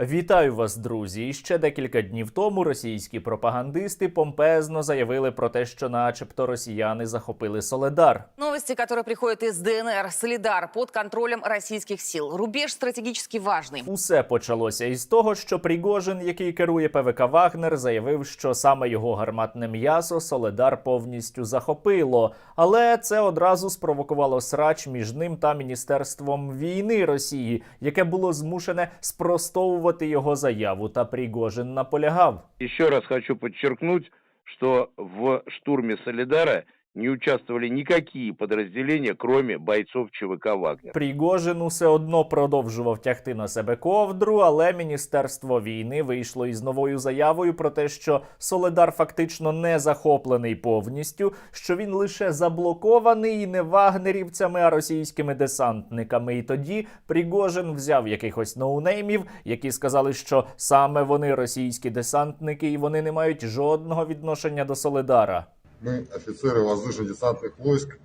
Вітаю вас, друзі! І ще декілька днів тому російські пропагандисти помпезно заявили про те, що, начебто, росіяни захопили Соледар. Новости, которые приходят из ДНР. Солидар под контролем российских сил. Рубеж стратегически важный. Усе почалося із того, що Пригожин, який керує ПВК Вагнер, заявив, що саме його гарматне м'ясо Соледар повністю захопило. Але це одразу спровокувало срач між ним та міністерством війни Росії, яке було змушене спростовувати його заяву. Та Пригожин наполягав. Ще раз хочу подчеркнуть, що в штурмі Солидара не участвовали никакие подразделения, кроме бойцов ЧВК «Вагнер». Пригожин усе одно продовжував тягти на себе ковдру, але міністерство війни вийшло із новою заявою про те, що Соледар фактично не захоплений повністю, що він лише заблокований і не вагнерівцями, а російськими десантниками. І тоді Пригожин взяв якихось ноунеймів, які сказали, що саме вони російські десантники, і вони не мають жодного відношення до Соледара. Мы, офицеры воздушно-десантных войск,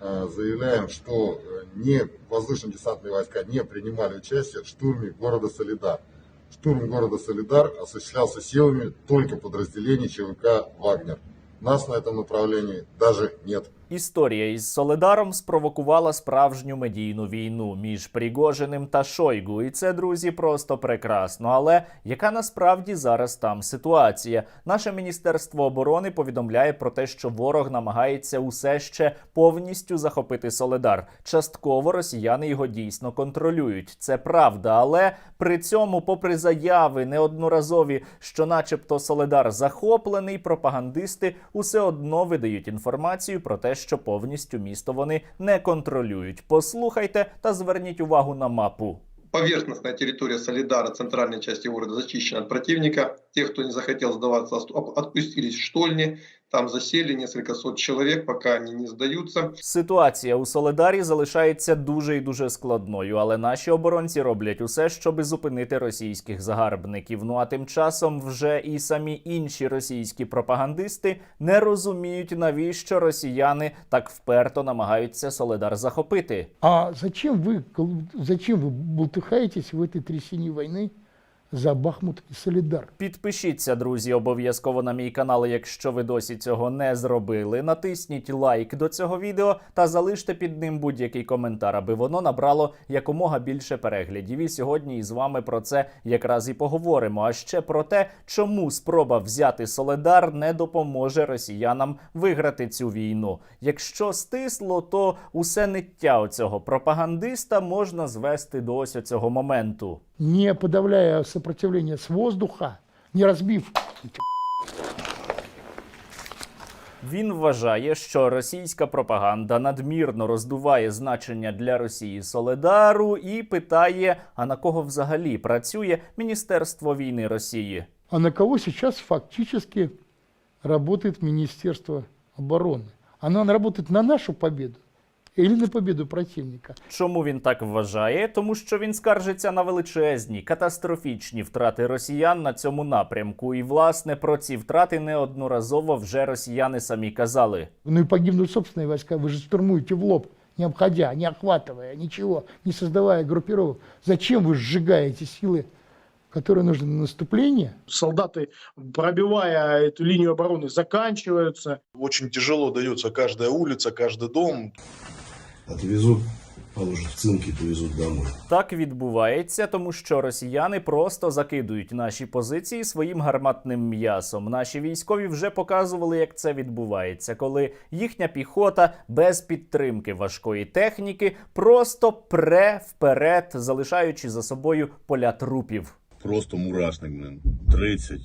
э, заявляем, что э, не воздушно-десантные войска не принимали участие в штурме города Солидар. Штурм города Солидар осуществлялся силами только подразделений ЧВК «Вагнер». Нас на этом направлении даже нет. Історія із Соледаром спровокувала справжню медійну війну між Пригожиним та Шойгу, і це, друзі, просто прекрасно. Але яка насправді зараз там ситуація? Наше міністерство оборони повідомляє про те, що ворог намагається усе ще повністю захопити Соледар. Частково росіяни його дійсно контролюють. Це правда, але при цьому, попри заяви неодноразові, що, начебто, Соледар захоплений, пропагандисти усе одно видають інформацію про те, що повністю місто вони не контролюють. Послухайте та зверніть увагу на мапу. Поверхностная территория Солидара, центральной части города, зачищена от противника. Те, кто не захотел сдаваться, ост- отпустились в штольни. Там засели несколько сот человек, пока они не сдаются. Ситуація у Соледарі залишається дуже і дуже складною, але наші оборонці роблять усе, щоб зупинити російських загарбників. Ну а тим часом вже і самі інші російські пропагандисти не розуміють, навіщо росіяни так вперто намагаються Соледар захопити. А зачем вы, кол- зачем вы бултыхаетесь в этой трясине войны За Бахмут и Солидар? Підпишіться, друзі, обов'язково на мій канал, якщо ви досі цього не зробили. Натисніть лайк до цього відео та залиште під ним будь-який коментар, аби воно набрало якомога більше переглядів. І сьогодні із вами про це якраз і поговоримо. А ще про те, чому спроба взяти Соледар не допоможе росіянам виграти цю війну. Якщо стисло, то усе ниття оцього пропагандиста можна звести до ось цього моменту. Не подавляя сопротивление с воздуха, не разбив Він вважає, що російська пропаганда надмірно роздуває значення для Росії Соледару і питає: а на кого взагалі працює Міністерство війни Росії? А на кого сейчас фактически работает Министерство обороны? Оно работает на нашу победу или на победу противника? Чому він так вважає? Тому що він скаржиться на величезні катастрофічні втрати росіян на цьому напрямку. І власне про ці втрати неодноразово вже росіяни самі казали. Ну и погибнут собственные войска, вы же штурмуете в лоб, не обходя, не охватывая, ничего, не создавая группировок. Зачем вы сжигаете силы, которые нужны на наступление? солдаты, пробивая эту линию обороны, заканчиваются. Очень тяжело дается каждая улица, каждый дом. Отвезут, положат в цинки, повезут домой. Так відбувається, тому що росіяни просто закидують наші позиції своїм гарматним м'ясом. Наші військові вже показували, як це відбувається, коли їхня піхота без підтримки важкої техніки просто пре вперед, залишаючи за собою поля трупів. Просто мурашник, блин. 30,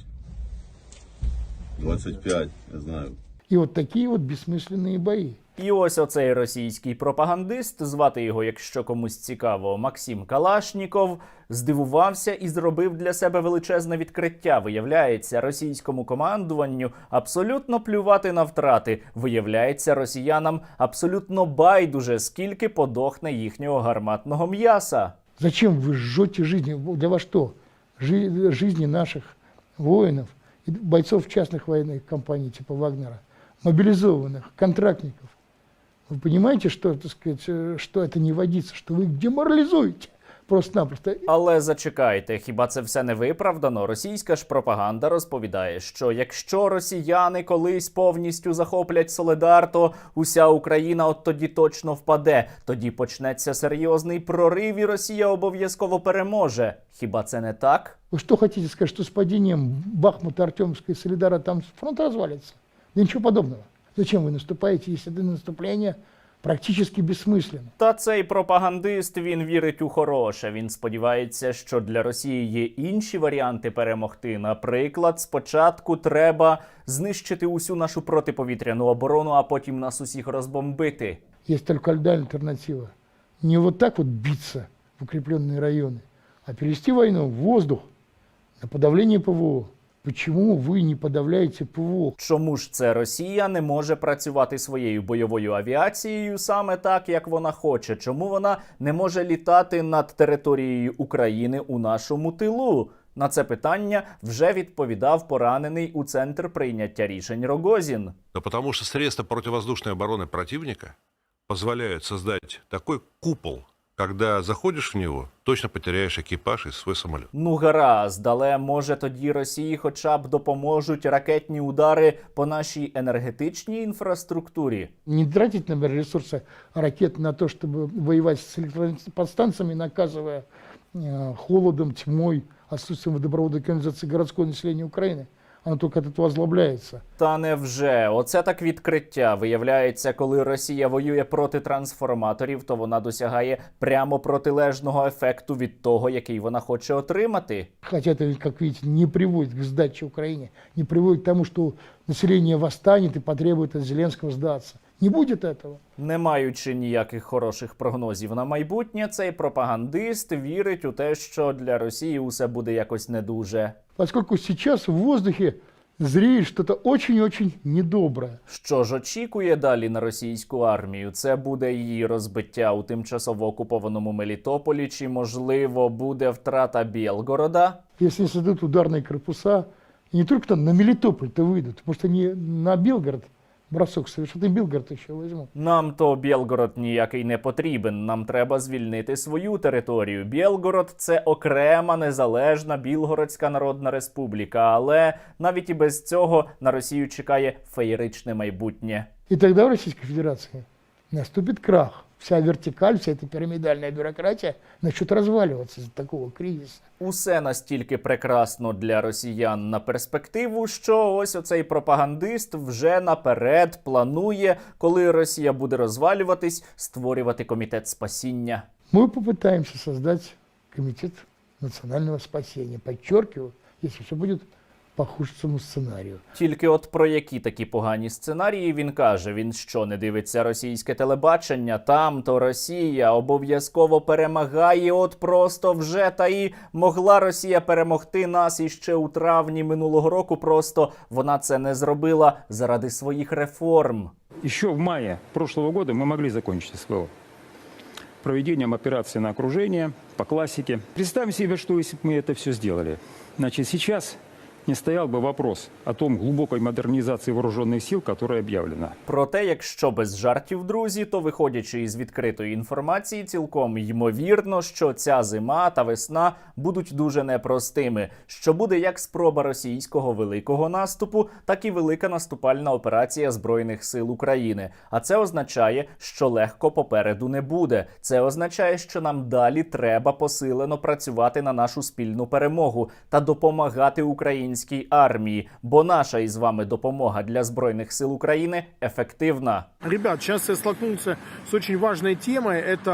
25, не знаю. И вот такие вот бессмысленные бои. І ось оцей російський пропагандист, звати його, якщо комусь цікаво, Максим Калашніков, здивувався і зробив для себе величезне відкриття. Виявляється, російському командуванню абсолютно плювати на втрати. Виявляється, росіянам абсолютно байдуже, скільки подохне їхнього гарматного м'яса. Зачем вы жжете жизни? Для вас что? Жи- жизни наших воинов, и бойцов частных военных компаний типа Вагнера, мобилизованных, контрактников. Вы понимаете, что, так сказать, э, что это не водится, что вы их деморализуете просто-напросто. Але зачекайте, хіба це все не виправдано? Російська ж пропаганда розповідає, що якщо росіяни колись повністю захоплять Соледар, то уся Україна от тоді точно впаде. Тоді почнеться серйозний прорив, і Росія обов'язково переможе. Хіба це не так? Вы что хотите сказать, что с падением Бахмута, Артемской, Солидара там фронт развалится? Да ничего подобного. Зачем вы наступаете, если это наступление практически бессмысленно? Та цей пропагандист він вірить у хороше. Він сподівається, що для Росії є інші варіанти перемогти. Наприклад, спочатку треба знищити усю нашу протиповітряну оборону, а потім нас усіх розбомбити. Есть только льда альтернатива. Не вот так вот биться в укрепленные районы, а перевести войну в воздух на подавление ПВО. Почему вы не подавляете ПВО? Чому ж це Росія не може працювати своєю бойовою авіацією саме так, як вона хоче? Чому вона не може літати над територією України у нашому тилу? На це питання вже відповідав поранений у центр прийняття рішень Рогозін. Да потому что средства противовоздушной обороны противника позволяют создать такой купол, когда заходишь в него, точно потеряешь экипаж и свой самолет. Ну гаразд, але може тоді Росії хоча б допоможуть ракетні удари по нашій енергетичній інфраструктурі. Не тратить, например, ресурсы ракет на то, чтобы воевать с электроподстанциями, наказывая э, холодом, тьмой, отсутствием водопровода и канализации городское население Украины. Оно только от этого озлобляется. Та невже оце так відкриття. Виявляється, коли Росія воює проти трансформаторів, то вона досягає прямо протилежного ефекту від того, який вона хоче отримати. Хотя это, как видите, не приводит к сдаче Украине, не приводит к тому, что население восстанет и потребует от Зеленского сдаться. Не будет этого. Не маючи ніяких хороших прогнозів на майбутнє, цей пропагандист вірить у те, що для Росії усе буде якось не дуже. Поскольку сейчас в воздухе зреет что-то очень-очень недоброе. Що ж очікує далі на російську армію? Це буде її розбиття у тимчасово окупованому Мелітополі, чи можливо буде втрата Білгорода? Если создадут ударные корпуса, и не только там на Мелитополь-то выйдут, потому что они на Белгород бросок совершити Білгород ще візьму. Нам то Білгород ніякий не потрібен. Нам треба звільнити свою територію. Білгород це окрема незалежна Білгородська Народна Республіка. Але навіть і без цього на Росію чекає феєричне майбутнє. І тогда в Російській Федерації наступить крах Вся вертикаль, вся эта пирамидальная бюрократия начнет разваливаться из-за такого кризиса. Усе настільки прекрасно для росіян на перспективу, що ось оцей пропагандист вже наперед планує, коли Росія буде розвалюватись, створювати комітет спасіння. Мы попытаемся создать комитет национального спасения. Подчеркиваю, если все будет по худшему сценарию. Тільки от про які такі погані сценарії він каже: він що не дивиться російське телебачення? Там то Росія обов'язково перемагає. От просто вже та і могла Росія перемогти нас іще у травні минулого року. Просто вона це не зробила заради своїх реформ. Еще в мае прошлого года мы могли закончить СВО проведением операции на окружение по классике. Представим себе, что если бы мы это все сделали. Значит, сейчас не стоял бы вопрос о том глубокой модернизации вооруженных сил, которая объявлена. Проте, якщо без жартів, друзі, то виходячи із відкритої інформації, цілком ймовірно, що ця зима та весна будуть дуже непростими. Що буде як спроба російського великого наступу, так і велика наступальна операція збройних сил України. А це означає, що легко попереду не буде. Це означає, що нам далі треба посилено працювати на нашу спільну перемогу та допомагати українській армії, бо наша із вами допомога для збройних сил України ефективна. Ребят, зараз я столкнувся з очень важною темою. Це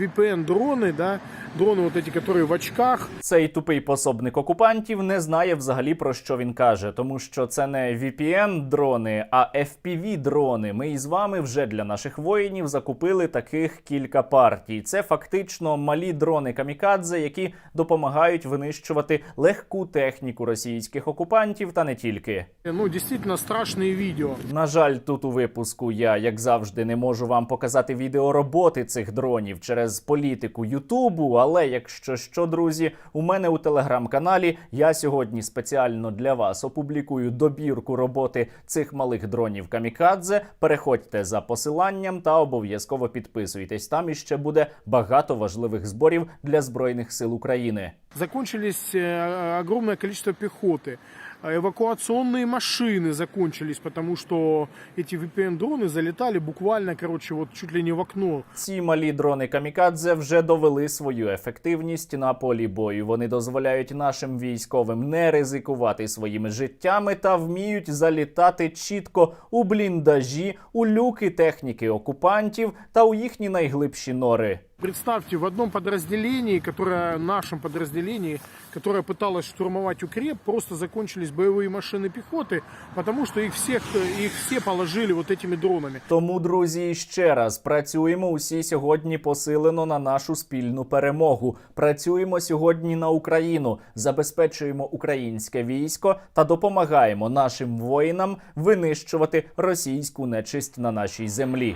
VPN-дроны, да, дроны вот эти, которые в очках. Цей тупий пособник окупантів не знає взагалі про що він каже, тому що це не VPN дрони, а FPV дрони. Ми із вами вже для наших воїнів закупили таких кілька партій. Це фактично малі дрони камікадзе, які допомагають винищувати легку техніку російської російських окупантів та не тільки. Ну, действительно страшные видео. На жаль, тут у випуску я, як завжди, не можу вам показати відео роботи цих дронів через політику Ютубу. Але якщо що, друзі, у мене у телеграм-каналі я сьогодні спеціально для вас опублікую добірку роботи цих малих дронів Камікадзе. Переходьте за посиланням та обов'язково підписуйтесь. Там іще буде багато важливих зборів для збройних сил України. Закончились огромне кількість. А Эвакуационные машины закончились, потому что эти VPN-дроны залетали буквально, короче, вот чуть ли не в окно. Ці малі дрони Камікадзе вже довели свою ефективність на полі бою. Вони дозволяють нашим військовим не ризикувати своїми життями та вміють залітати чітко у бліндажі, у люки техніки окупантів та у їхні найглибші нори. Представьте, в одном подразделении, которое, нашем подразделении, которое пыталось штурмовать укреп, просто закончились боевые машины пехоты, потому что их всех, их все положили вот этими дронами. Тому, друзі, ще раз працюємо усі сьогодні посилено на нашу спільну перемогу. Працюємо сьогодні на Україну, забезпечуємо українське військо та допомагаємо нашим воїнам винищувати російську нечисть на нашій землі.